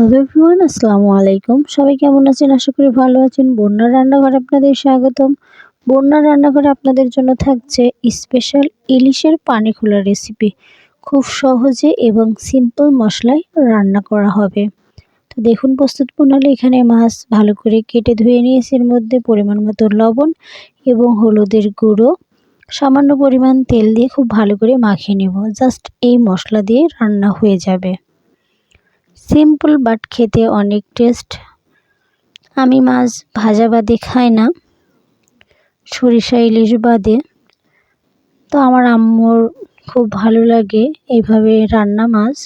Hello everyone, আসসালামু আলাইকুম। সবাই কেমন আছেন? আশা করি ভালো আছেন। বন্যার রান্নাঘরে আপনাদের স্বাগতম। বন্যার রান্নাঘরে আপনাদের জন্য থাকছে স্পেশাল ইলিশের পানি খোলা রেসিপি খুব সহজে এবং সিম্পল মশলায় রান্না করা হবে। তো দেখুন, প্রস্তুত প্রণালী এখানে মাছ ভালো করে কেটে ধুয়ে নিয়েছি। এর মধ্যে পরিমাণ মতো লবণ এবং হলুদের গুঁড়ো। সামান্য পরিমাণ তেল দিয়ে খুব ভালো করে মাখিয়ে নেব। জাস্ট এই মশলা দিয়ে রান্না হয়ে যাবে। সিম্পল, বাট খেতে অনেক টেস্ট। আমি মাছ ভাজা বাদে খাই না, সরিষা, ইলিশ বাদে। তো আমার আম্মুর খুব ভালো লাগে এইভাবে রান্না মাছ,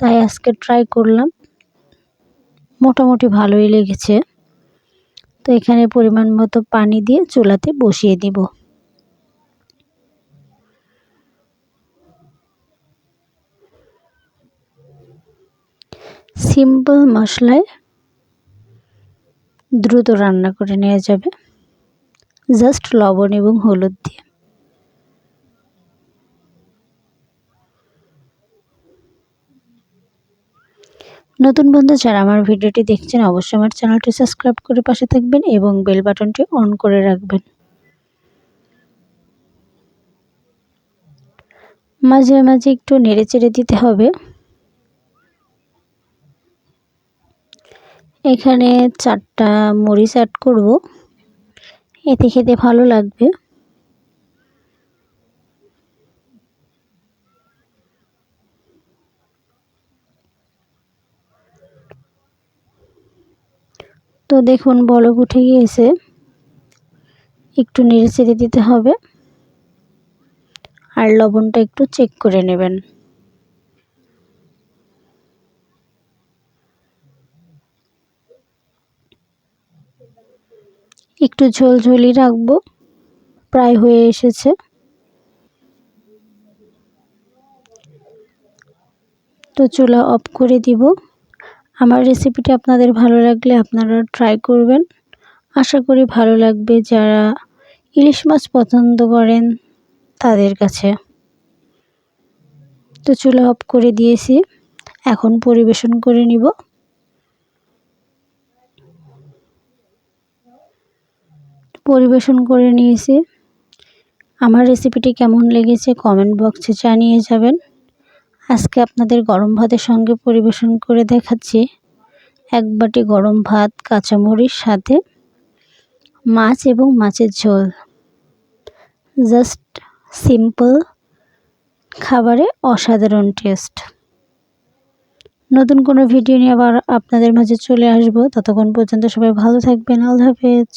তাই আজকে ট্রাই করলাম। মোটামুটি ভালোই লেগেছে। তো এখানে পরিমাণ মতো পানি দিয়ে চুলাতে বসিয়ে দিব। সিম্পল মশলায় দ্রুত রান্না করে নেওয়া যাবে। জাস্ট লবণ এবং হলুদ দিয়ে। নতুন বন্ধু যারা আমার ভিডিওটি দেখছেন, অবশ্যই আমার চ্যানেলটি সাবস্ক্রাইব করে পাশে থাকবেন এবং বেল বাটনটি অন করে রাখবেন। মাঝে মাঝে একটু নেড়ে চেড়ে দিতে হবে। এখানে চারটা মরিচ অ্যাড করব। এতে খেতে ভালো লাগবে। তো দেখুন, বলক উঠে গিয়েছে। একটু নেড়ে চেড়ে দিতে হবে। আর লবণটা একটু চেক করে নেবেন। একটু ঝোলঝোলি রাখব। প্রায় হয়ে এসেছে। তো চুলা অফ করে দিব। আমার রেসিপিটি আপনাদের ভালো লাগলে আপনারা ট্রাই করবেন। আশা করি ভালো লাগবে যারা ইলিশ মাছ পছন্দ করেন তাদের কাছে। তো চুলা অফ করে দিয়েছি। এখন পরিবেশন করে নিব। পরিবেশন করে নিয়েছি। আমার রেসিপিটি কেমন লেগেছে কমেন্ট বক্সে জানিয়ে যাবেন। আজকে আপনাদের গরম ভাতের সঙ্গে পরিবেশন করে দেখাচ্ছি এক বাটি গরম ভাত, কাঁচামরিচ, সাথে মাছ এবং মাছের ঝোল। জাস্ট সিম্পল খাবারে অসাধারণ টেস্ট নতুন কোনো ভিডিও নিয়ে আবার আপনাদের মাঝে চলে আসব। ততক্ষণ পর্যন্ত সবাই ভালো থাকবেন। আল্লাহ হাফেজ।